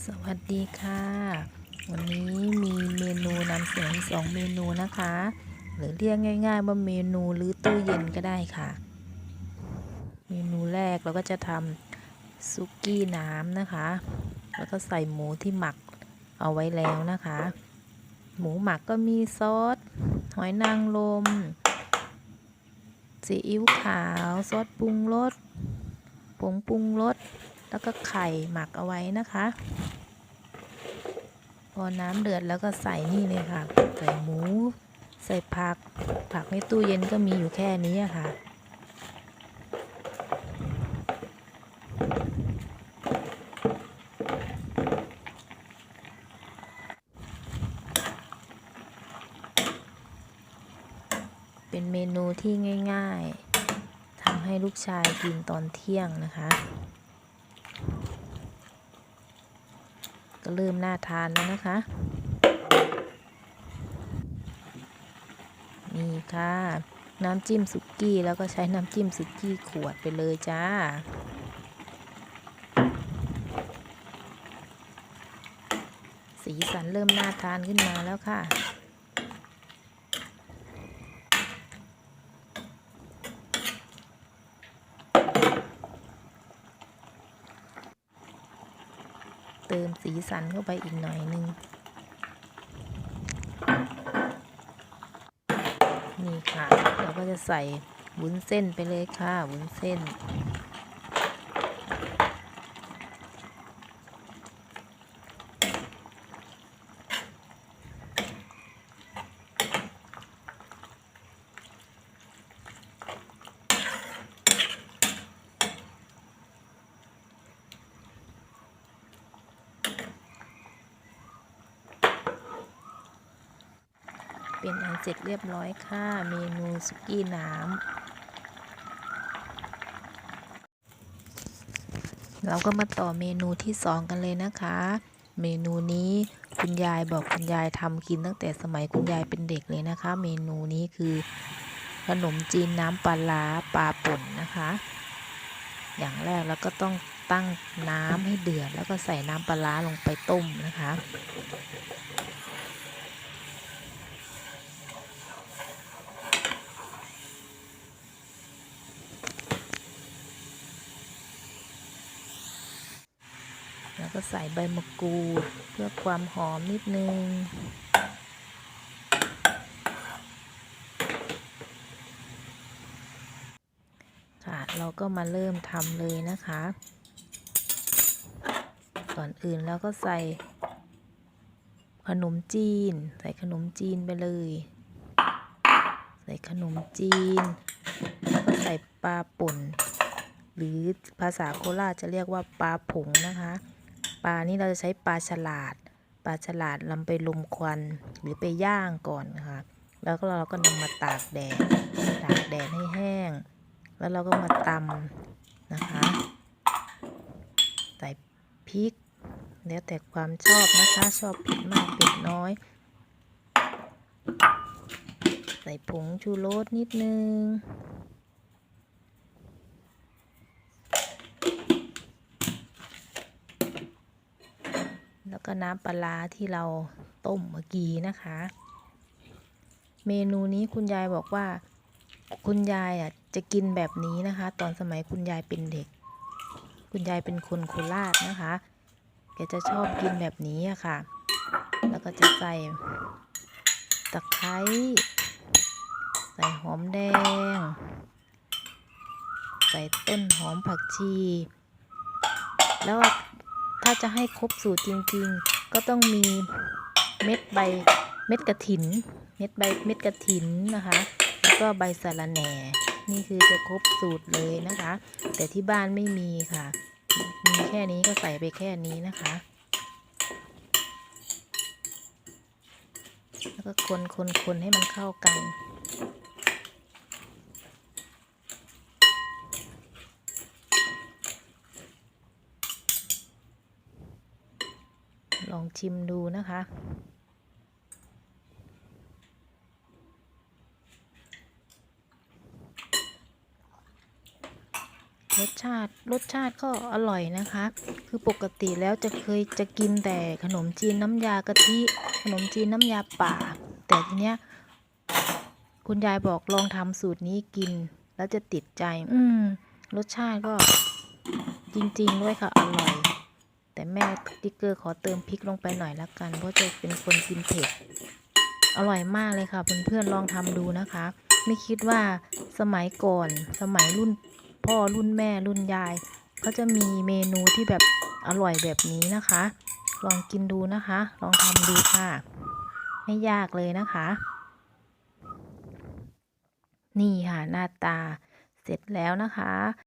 สวัสดีค่ะ วันนี้มีเมนูนำเสนอสองเมนูนะคะ หรือเรียกง่าย ๆ ว่าเมนูหรือตู้เย็นก็ได้ค่ะ เมนูแรกเราก็จะทำซุกี้น้ำนะคะ แล้วก็ใส่หมูที่หมักเอาไว้แล้วนะคะ หมูหมักก็มีซอสหอยนางรมซีอิ๊วขาว ซอสปรุงรสผงปรุงรส แล้วก็ไข่หมักเอาไว้นะคะ พอน้ำเดือดแล้วก็ใส่นี่เลยค่ะ ใส่หมู ใส่ผัก ผักในตู้เย็นก็มีอยู่แค่นี้ค่ะเป็นเมนูที่ง่าย ๆทำให้ลูกชายกินตอนเที่ยงนะคะ ก็เริ่มน่าทานแล้วนะคะ นี่ค่ะ น้ำจิ้มสุกี้แล้วก็ใช้น้ำจิ้มสุกี้ขวดไปเลยจ้าสีสันเริ่มน่าทานขึ้นมาแล้วค่ะ เติมสีสันเข้าไปอีกหน่อยนึง นี่ค่ะ เราก็จะใส่วุ้นเส้นไปเลยค่ะวุ้นเส้น เป็นอันเสร็จเรียบร้อยค่ะ เมนูสุกี้น้ำเราก็มาต่อเมนูที่สองกันเลยนะคะ เมนูนี้คุณยายบอกคุณยายทำกินตั้งแต่สมัยคุณยายเป็นเด็กเลยนะคะ เมนูนี้คือขนมจีนน้ำปลาร้าปลาป่นนะคะ อย่างแรกเราก็ต้องตั้งน้ำให้เดือด แล้วก็ใส่น้ำปลาร้าลงไปต้มนะคะ ก็ใส่ใบมะกรูด เพื่อความหอมนิดนึง ค่ะ เราก็มาเริ่มทำเลยนะคะ ก่อนอื่นเราก็ใส่ ขนมจีน ใส่ขนมจีนไปเลย ใส่ขนมจีน แล้วก็ใส่ปลาป่นหรือภาษาโคราชจะเรียกว่าปลาผงนะคะ ปลานี่เราจะใช้ปลาฉลาด ปลาฉลาดลำไปลมควันหรือไปย่างก่อนนะคะแล้วก็เราก็นำมาตากแดด ตากแดดให้แห้ง แล้วเราก็มาตำนะคะ ใส่พริก แล้วแต่ความชอบนะคะ ชอบเผ็ดมากเผ็ดน้อย ใส่ผงชูรสนิดนึง แล้วก็น้ำปลาที่เราต้มเมื่อกี้นะคะ เมนูนี้คุณยายบอกว่า คุณยายอะจะกินแบบนี้นะคะ ตอนสมัยคุณยายเป็นเด็ก คุณยายเป็นคนโคราชนะคะแกจะชอบกินแบบนี้อะค่ะ แล้วก็จะใส่ตะไคร้ใส่หอมแดง ใส่ต้นหอมผักชี แล้ว ถ้าจะให้ครบสูตรจริงๆ ก็ต้องมีเม็ดใบเม็ดกระถิน เม็ดใบเม็ดกระถินนะคะ แล้วก็ใบสะระแหน่นี่คือจะครบสูตรเลยนะคะ แต่ที่บ้านไม่มีค่ะ มีแค่นี้ก็ใส่ไปแค่นี้นะคะ แล้วก็คนคนคนให้มันเข้ากัน ลองชิมดูนะคะรสชาติรสชาติก็อร่อยนะคะ คือปกติแล้วจะเคยจะกินแต่ขนมจีนน้ำยากะทิขนมจีนน้ำยาป่า แต่ทีเนี้ยคุณยายบอกลองทำสูตรนี้กิน แล้วจะติดใจ อืมรสชาติก็จริง ๆ ด้วยค่ะ อร่อย แต่แม่ติ๊กเกอร์ขอเติมพริกลงไปหน่อยละกัน เพราะจะเป็นคนกินเผ็ด อร่อยมากเลยค่ะ เพื่อนๆลองทำดูนะคะ ไม่คิดว่าสมัยก่อน สมัยรุ่นพ่อรุ่นแม่รุ่นยายเขาจะมีเมนูที่แบบอร่อยแบบนี้นะคะ ลองกินดูนะคะ ลองทำดูค่ะ ไม่ยากเลยนะคะ นี่ค่ะหน้าตาเสร็จแล้วนะคะ